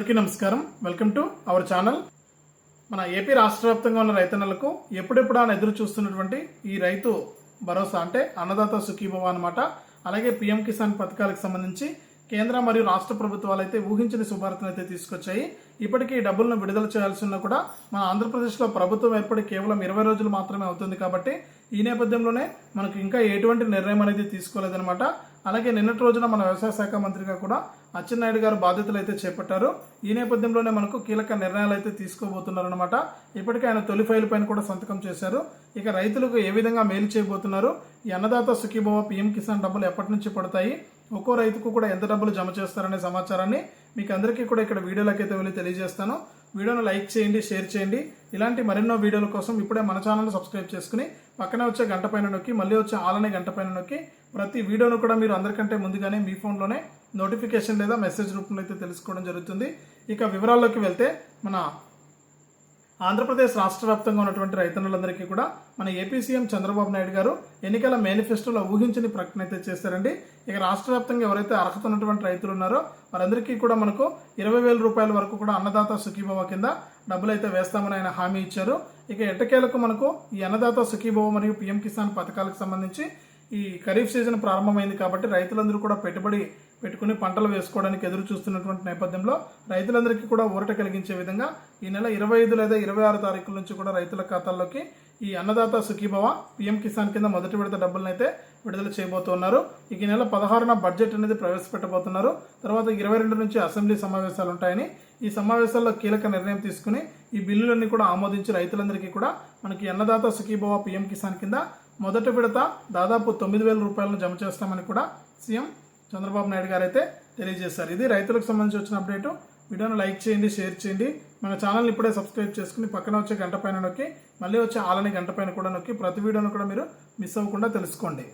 అందరికీ నమస్కారం. Welcome to our channel. మన ఏపీ రాష్ట్ర వ్యాప్తంగా ఉన్న రైతన్నలకు ఎప్పుడెప్పుడు అని ఎదురు చూస్తున్నటువంటి ఈ రైతు భరోసా అంటే అన్నదాత సుఖీభవ అనమాట అలాగే పిఎం కిసాన్ పథకాలకు సంబంధించి కేంద్ర మరియు రాష్ట్ర ప్రభుత్వాలు అయితే ఊహించని శుభార్తను అయితే తీసుకొచ్చాయి. ఇప్పటికీ ఈ డబ్బులను విడుదల చేయాల్సి ఉన్నా కూడా మన ఆంధ్రప్రదేశ్లో ప్రభుత్వం ఏర్పడి కేవలం ఇరవై రోజులు మాత్రమే అవుతుంది కాబట్టి ఈ నేపథ్యంలోనే మనకు ఇంకా ఎటువంటి నిర్ణయం అనేది తీసుకోలేదనమాట అలాగే నిన్నటి రోజున మన వ్యవసాయ శాఖ మంత్రిగా కూడా అచ్చెన్నాయుడు గారు బాధ్యతలు అయితే చేపట్టారు. ఈ నేపథ్యంలోనే మనకు కీలక నిర్ణయాలు అయితే తీసుకోబోతున్నారనమాట ఇప్పటికే ఆయన తొలి ఫైల్ పైన కూడా సంతకం చేశారు. ఇక రైతులకు ఏ విధంగా మేలు చేయబోతున్నారు? ఈ అన్నదాత సుఖీభవ పిఎం కిసాన్ డబ్బులు ఎప్పటి నుంచి పడతాయి? ఒక్కో రైతుకు కూడా ఎంత డబ్బులు జమ చేస్తారనే సమాచారాన్ని మీకు అందరికీ కూడా ఇక్కడ వీడియోలోకి అయితే వెళ్ళి తెలియజేస్తాను. వీడియోను లైక్ చేయండి షేర్ చేయండి. ఇలాంటి మరెన్నో వీడియోల కోసం ఇప్పుడే మన ఛానల్ని సబ్స్క్రైబ్ చేసుకుని పక్కనే వచ్చే గంట పైన నొక్కి మళ్ళీ వచ్చే ఆలనే గంట పైన నొక్కి ప్రతి వీడియోను కూడా మీరు అందరికంటే ముందుగానే మీ ఫోన్లోనే నోటిఫికేషన్ లేదా మెసేజ్ రూపంలో అయితే తెలుసుకోవడం జరుగుతుంది. ఇక వివరాల్లోకి వెళ్తే మన ఆంధ్రప్రదేశ్ రాష్ట్ర వ్యాప్తంగా ఉన్నటువంటి రైతన్నులందరికీ కూడా మన ఏపీ సీఎం చంద్రబాబు నాయుడు గారు ఎన్నికల మేనిఫెస్టోలో ఊహించని ప్రకటన అయితే చేశారండి. ఇక రాష్ట్ర వ్యాప్తంగా ఎవరైతే అర్హత ఉన్నటువంటి రైతులు ఉన్నారో వారందరికీ కూడా మనకు ఇరవై వేల రూపాయల వరకు కూడా అన్నదాత సుఖీభవ కింద డబ్బులు అయితే వేస్తామని ఆయన హామీ ఇచ్చారు. ఇక ఎట్టకేలకు మనకు ఈ అన్నదాత సుఖీభవ మరియు పీఎం కిసాన్ పథకాలకు సంబంధించి ఈ ఖరీఫ్ సీజన్ ప్రారంభమైంది కాబట్టి రైతులందరూ కూడా పెట్టుబడి పెట్టుకుని పంటలు వేసుకోవడానికి ఎదురు చూస్తున్నటువంటి నేపథ్యంలో రైతులందరికీ కూడా ఊరట కలిగించే విధంగా ఈ నెల ఇరవై ఐదు లేదా ఇరవై ఆరు తారీఖుల నుంచి కూడా రైతుల ఖాతాల్లోకి ఈ అన్నదాత సుఖీభవ పిఎం కిసాన్ కింద మొదటి విడత డబ్బులను అయితే విడుదల చేయబోతున్నారు. ఈ నెల పదహారున బడ్జెట్ అనేది ప్రవేశపెట్టబోతున్నారు. తర్వాత ఇరవై రెండు నుంచి అసెంబ్లీ సమావేశాలు ఉంటాయని ఈ సమావేశాల్లో కీలక నిర్ణయం తీసుకుని ఈ బిల్లులన్నీ కూడా ఆమోదించి రైతులందరికీ కూడా మనకి అన్నదాత సుఖీభవ పిఎం కిసాన్ కింద మొదటి విడత దాదాపు తొమ్మిది వేల రూపాయలను జమ చేస్తామని కూడా సీఎం చంద్రబాబు నాయుడు గారు అయితే తెలియజేశారు. ఇది రైతులకు సంబంధించి వచ్చిన అప్డేటు. వీడియోను లైక్ చేయండి షేర్ చేయండి. మన ఛానల్ని ఇప్పుడే సబ్స్క్రైబ్ చేసుకుని పక్కన వచ్చే గంట పైన నొక్కి మళ్ళీ వచ్చే ఆలని గంట పైన కూడా నొక్కి ప్రతి వీడియోను కూడా మీరు మిస్ అవ్వకుండా తెలుసుకోండి.